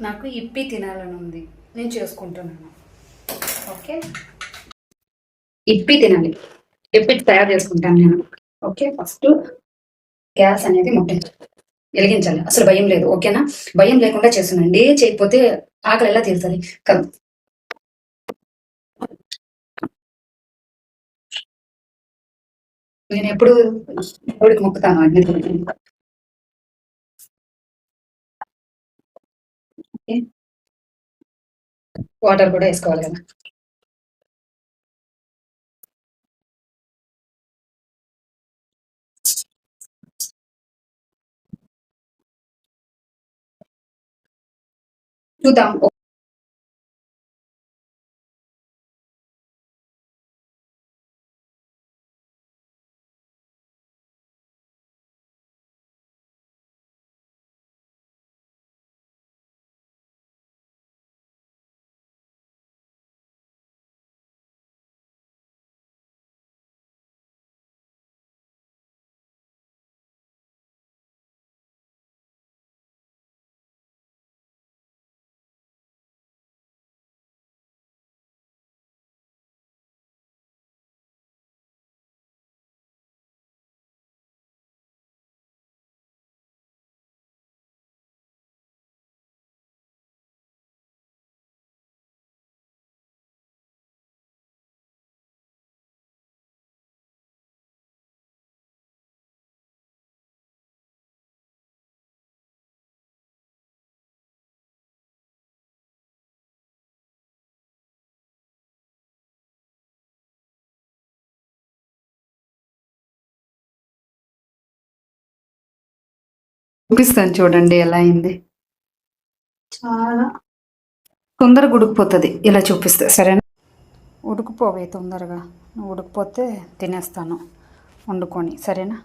నాకు ఇప్పి తినాలని ఉంది. నేను చేసుకుంటున్నాను. ఓకే? ఇప్పి తినాలి. ఇప్పి తయారు చేసుకుంటాను నేను. ఓకే? ఫస్ట్ గ్యాస్ అనేది ముట్టించాలి. వెలిగించాలి. అసలు భయం లేదు. ఓకేనా? భయం లేకుండా చేస్తున్నాండి చేయకపోతే ఆకలి ఎలా తీరుతుంది? కదా నేను ఎప్పుడు దేవుడికి మొక్కుతాను అగ్ని వాటర్ కూడా వేసుకోవాలి కదా. చూద్దాం. చూపిస్తాను చూడండి ఎలా అయింది. చాలా. తొందరగా ఉడికిపోతుంది. ఇలా చూపిస్తే సరేనా? ఉడికిపోవే తొందరగా. నువ్వు ఉడికిపోతే తినేస్తాను వండుకొని సరేనా?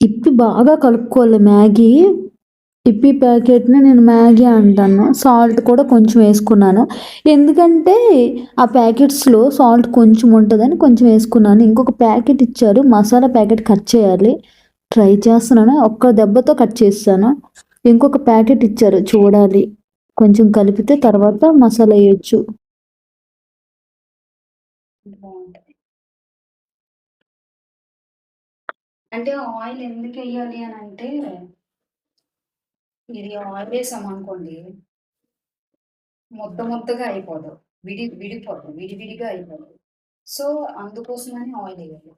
ఇప్పి బాగా కలుపుకోవాలి మ్యాగీ. ఇప్పి ప్యాకెట్ని నేను మ్యాగీ అంటాను. సాల్ట్ కూడా కొంచెం వేసుకున్నాను. ఎందుకంటే ఆ ప్యాకెట్స్లో సాల్ట్ కొంచెం ఉంటుందని కొంచెం వేసుకున్నాను. ఇంకొక ప్యాకెట్ ఇచ్చారు. మసాలా ప్యాకెట్ కట్ చేయాలి. ట్రై చేస్తున్నాను. ఒక్క దెబ్బతో కట్ చేస్తాను. ఇంకొక ప్యాకెట్ ఇచ్చారు చూడాలి. కొంచెం కలిపితే తర్వాత మసాలా వేయచ్చు. బాగుంటుంది అంటే ఆయిల్ ఎందుకు వేయాలి అని అంటే ఇది ఆయిల్ వేసాం అనుకోండి ముద్ద ముద్దగా అయిపోదు. విడి విడిపోదు విడివిడిగా అయిపోదు. సో అందుకోసమని ఆయిల్ వేయాలి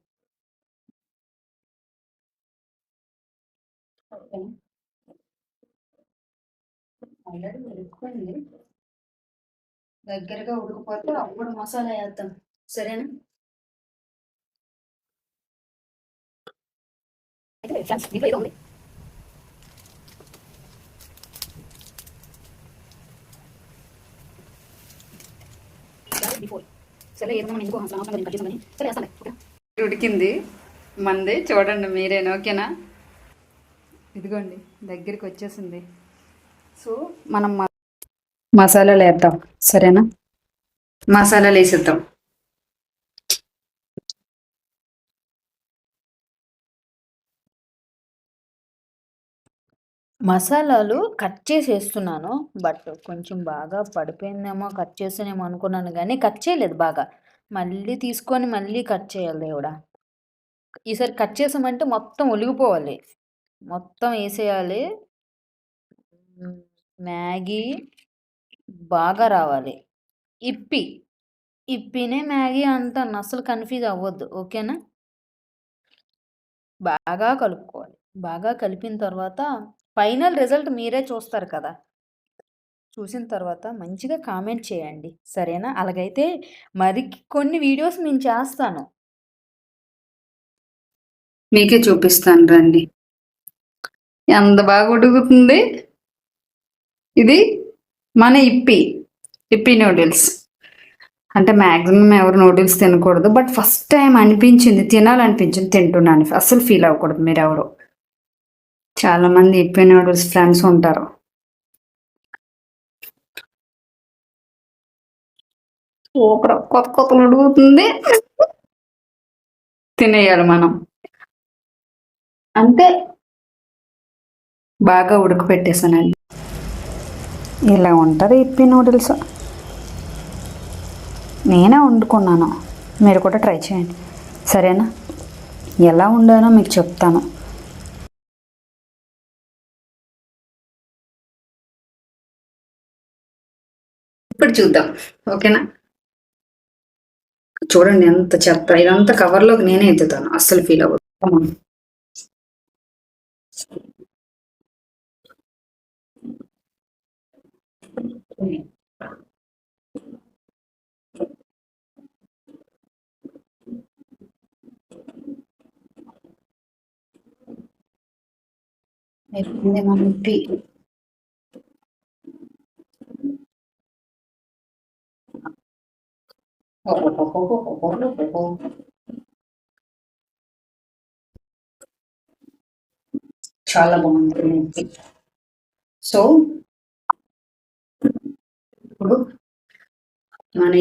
ఆల్రెడీ ఉడుకుపోయింది దగ్గరగా ఉడికిపోతే అప్పుడు మసాలా వేద్దాం. సరేనా? సరే ఏదో మనం ఎందుకో అవసరం సరే వేస్తాను. ఉడికింది. మంది చూడండి మీరేనా ఓకేనా? ఇదిగోండి దగ్గరికి వచ్చేసింది. సో మనం మసాలాలు వేద్దాం. సరేనా? మసాలాలు వేసేద్దాం. మసాలాలు కట్ చేసి వేస్తున్నాను బట్ కొంచెం బాగా పడిపోయిందేమో కట్ చేసానేమో అనుకున్నాను కానీ కట్ చేయలేదు బాగా. మళ్ళీ తీసుకొని మళ్ళీ కట్ చేయాలి దేవుడా. ఈసారి కట్ చేసామంటే మొత్తం ఒలిగిపోవాలి. మొత్తం వేసేయాలి మ్యాగీ బాగా రావాలి. ఇప్పి. ఇప్పినే మ్యాగీ అంటాను అసలు కన్ఫ్యూజ్ అవ్వద్దు. ఓకేనా? బాగా కలుపుకోవాలి. బాగా కలిపిన తర్వాత ఫైనల్ రిజల్ట్ మీరే చూస్తారు కదా. చూసిన తర్వాత మంచిగా కామెంట్ చేయండి. సరేనా? అలాగైతే మరి కొన్ని వీడియోస్ నేను చేస్తాను. మీకే చూపిస్తాను రండి. ఎంత బాగా ఉడుకుతుంది ఇది మన ఇప్పి ఇప్పి నూడిల్స్. అంటే మ్యాక్సిమం ఎవరు నూడిల్స్ తినకూడదు బట్ ఫస్ట్ టైం అనిపించింది తినాలనిపించింది తింటున్నాను. అసలు ఫీల్ అవ్వకూడదు మీరు ఎవరు చాలా మంది ఇప్పి నూడిల్స్ ఫ్రెండ్స్ ఉంటారు. సూపర్. కొత్త కొత్తలు ఉడుకుతుంది తినేయాలి మనం. అంతే బాగా ఉడకపెట్టేసానండి. ఇలా ఉంటుంది ఇప్పి నూడిల్స్. నేనే వండుకున్నాను. మీరు కూడా ట్రై చేయండి. సరేనా? ఎలా వండానో మీకు చెప్తాను. ఇప్పుడు చూద్దాం. ఓకేనా? చూడండి ఎంత చెత్త. ఇదంతా కవర్లోకి నేనే ఎత్తుతాను. అస్సలు ఫీల్ అవ్వదు. Come on. అయిపోయింది మా నొప్పి చాలా బాగుంది నొప్పి సో ఇప్పుడు మన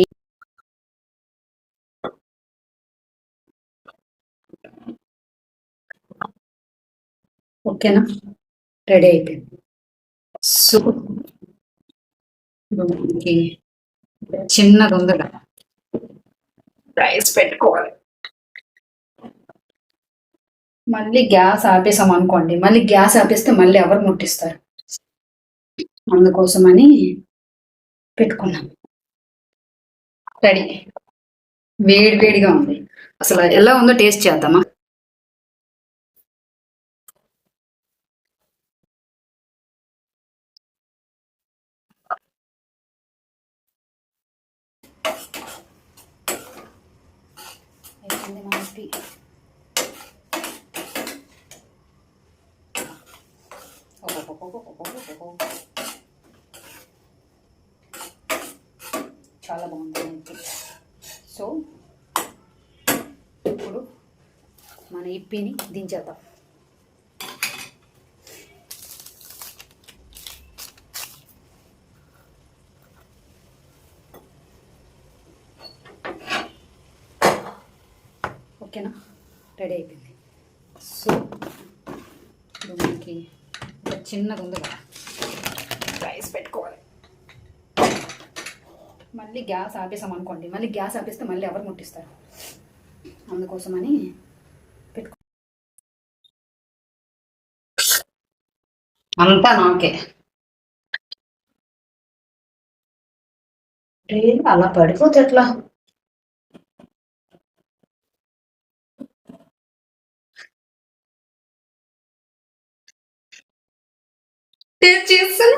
ఓకేనా? రెడీ అయిపోయింది. సో మనకి చిన్నది ఉంది కదా రైస్ పెట్టుకోవాలి. మళ్ళీ గ్యాస్ ఆపేసాం అనుకోండి. మళ్ళీ గ్యాస్ ఆపేస్తే మళ్ళీ ఎవరు ముట్టిస్తారు? అందుకోసమని పెట్టుకున్నాం. రెడీ. వేడి వేడిగా ఉంది. అసలు ఎలా ఉందో టేస్ట్ చేద్దామా? అయిపోయింది మా నొప్పి. చాలా బాగుంది సో ఇప్పుడు మన ఇప్పిని దించేద్దాం. ఓకేనా? రెడీ అయిపోయింది. సో ఇప్పుడు మనకి ఒక చిన్నది ఉంది కదా. రైస్ పెట్టుకో మళ్ళీ గ్యాస్ ఆపేసాం అనుకోండి మళ్ళీ గ్యాస్ ఆపేస్తే మళ్ళీ ఎవరు ముట్టిస్తారు? అందుకోసమని పెట్టుకో అంతా నాకే. అలా పడిపోతే ఎట్లా? చేస్తాను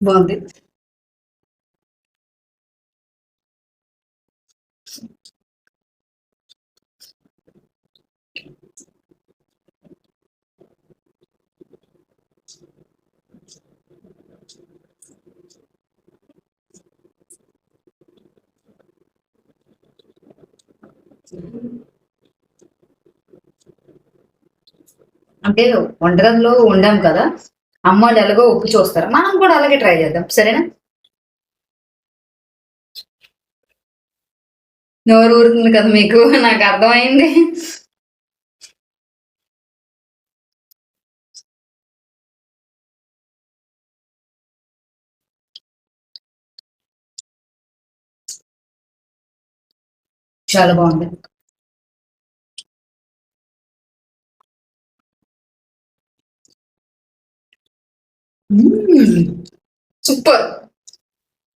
బాగుంది. అంటే వంటగదిలో వండాం కదా? అమ్మ వాళ్ళు ఎలాగో ఉప్పు చూస్తారు. మనం కూడా అలాగే ట్రై చేద్దాం. సరేనా? నోరు ఊరుతుంది కదా మీకు? నాకు అర్థమైంది. చాలా బాగుంది. సూపర్